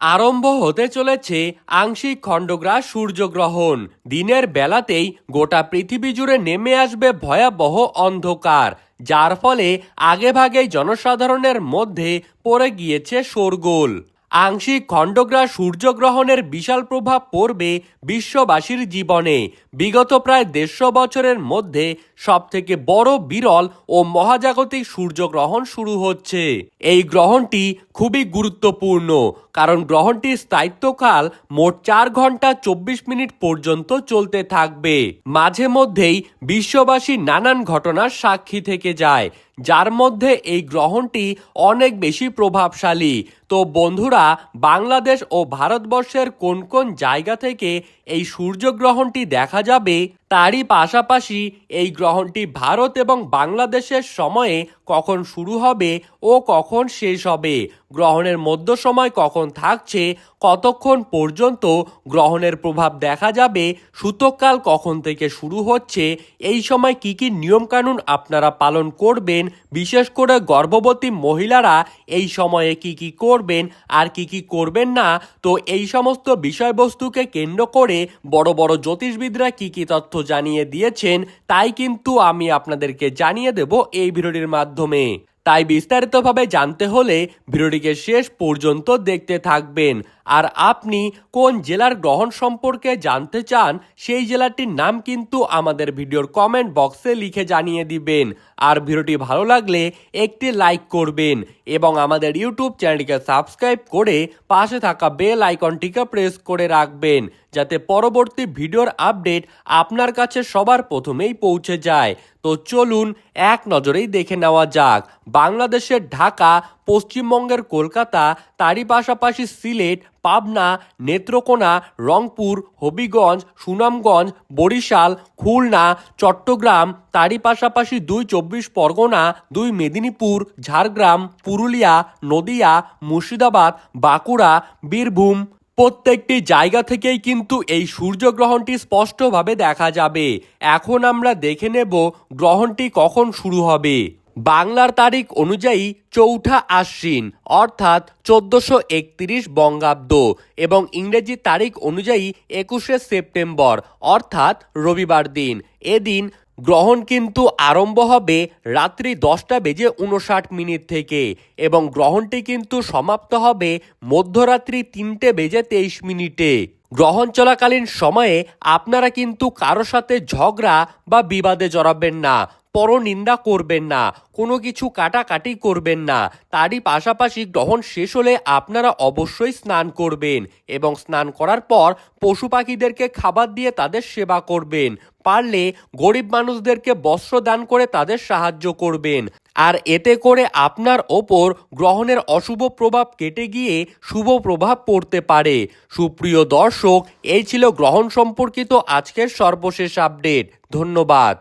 আরম্ভ হতে চলেছে আংশিক খণ্ডগ্রাস সূর্যগ্রহণ। দিনের বেলাতেই গোটা পৃথিবী জুড়ে নেমে আসবে ভয়াবহ অন্ধকার, যার ফলে আগেভাগেই জনসাধারণের মধ্যে পড়ে গিয়েছে শোরগোল। আংশিক খণ্ডগ্রাস সূর্যগ্রহণের বিশাল প্রভাব পড়বে বিশ্ববাসীর জীবনে। বিগত প্রায় দেড়শো বছরের মধ্যে সবথেকে বড় বিরল ও মহাজাগতিক সূর্যগ্রহণ শুরু হচ্ছে। এই গ্রহণটি খুবই গুরুত্বপূর্ণ, কারণ গ্রহণটির স্থায়িত্বকাল মোট চার ঘণ্টা চব্বিশ মিনিট পর্যন্ত চলতে থাকবে। মাঝে মধ্যেই বিশ্ববাসী নানান ঘটনার সাক্ষী থেকে যায় যার মধ্যে এই গ্রহণটি অনেক বেশি প্রভাবশালী। তো বন্ধুরা, বাংলাদেশ ও ভারতবর্ষের কোন কোন জায়গা থেকে এই সূর্যগ্রহণটি দেখা যাবে তারই পাশাপাশি এই গ্রহণটি ভারত এবং বাংলাদেশের সময়ে কখন শুরু হবে ও কখন শেষ হবে, গ্রহণের মধ্য সময় কখন থাকছে, কতক্ষণ পর্যন্ত গ্রহণের প্রভাব দেখা যাবে সূতককাল কখন থেকে শুরু হচ্ছে, এই সময় কি কি নিয়মকানুন আপনারা পালন করবেন, বিশেষ করে গর্ভবতী মহিলারা এই সময়ে কি কি করবেন, আর কি কি করবেন না, তো এই সমস্ত বিষয়বস্তুকে কেন্দ্র করে বড় বড় জ্যোতিষবিদরা কি কি তথ্য জানিয়ে দিয়েছেন, তাই কিন্তু আমি আপনাদেরকে জানিয়ে দেব এই ভিডিওটির মাধ্যমে। তাই বিস্তারিতভাবে জানতে হলে ভিডিওটিকে শেষ পর্যন্ত দেখতে থাকবেন। আর আপনি কোন জেলার গ্রহণ সম্পর্কে জানতে চান, সেই জেলাটির নাম কিন্তু আমাদের ভিডিওর কমেন্ট বক্সে লিখে জানিয়ে দিবেন। আর ভিডিওটি ভালো লাগলে একটি লাইক করবেন এবং আমাদের ইউটিউব চ্যানেলটিকে সাবস্ক্রাইব করে পাশে থাকা বেল আইকনটিকে প্রেস করে রাখবেন, যাতে পরবর্তী ভিডিওর আপডেট আপনার কাছে সবার প্রথমেই পৌঁছে যায়। তো চলুন এক নজরেই দেখে নেওয়া যাক। বাংলাদেশের ঢাকা পশ্চিমবঙ্গের কলকাতা, তারই পাশাপাশি সিলেট, পাবনা, নেত্রকোনা, রংপুর, হবিগঞ্জ, সুনামগঞ্জ, বরিশাল, খুলনা, চট্টগ্রাম, তারই পাশাপাশি দুই চব্বিশ পরগনা, দুই মেদিনীপুর, ঝাড়গ্রাম, পুরুলিয়া, নদিয়া, মুর্শিদাবাদ, বাঁকুড়া, বীরভূম। প্রত্যেকটি জায়গা থেকেই কিন্তু এই সূর্যগ্রহণটি স্পষ্টভাবে দেখা যাবে। এখন আমরা দেখে নেব গ্রহণটি কখন শুরু হবে। বাংলার তারিখ অনুযায়ী চৌঠা আশ্বিন, অর্থাৎ চোদ্দশো একত্রিশ বঙ্গাব্দ এবং ইংরেজি তারিখ অনুযায়ী একুশে সেপ্টেম্বর, অর্থাৎ রবিবার দিন। এদিন গ্রহণ কিন্তু আরম্ভ হবে রাত্রি দশটা বেজে উনষাট মিনিট থেকে এবং গ্রহণটি কিন্তু সমাপ্ত হবে মধ্যরাত্রি তিনটে বেজে তেইশ মিনিটে। গ্রহণ চলাকালীন সময়ে আপনারা কিন্তু কারও সাথে ঝগড়া বা বিবাদে জড়াবেন না। পরনিন্দা করবেন না, কোনো কিছু কাটাকাটি করবেন না। তারই পাশাপাশি গ্রহণ শেষ হলে আপনারা অবশ্যই স্নান করবেন এবং স্নান করার পর পশু পাখিদেরকে খাবার দিয়ে তাদের সেবা করবেন। পারলে গরিব মানুষদেরকে বস্ত্র দান করে তাদের সাহায্য করবেন। আর এতে করে আপনার ওপর গ্রহণের অশুভ প্রভাব কেটে গিয়ে শুভ প্রভাব পড়তে পারে। সুপ্রিয় দর্শক, এই ছিল গ্রহণ সম্পর্কিত আজকের সর্বশেষ আপডেট। ধন্যবাদ।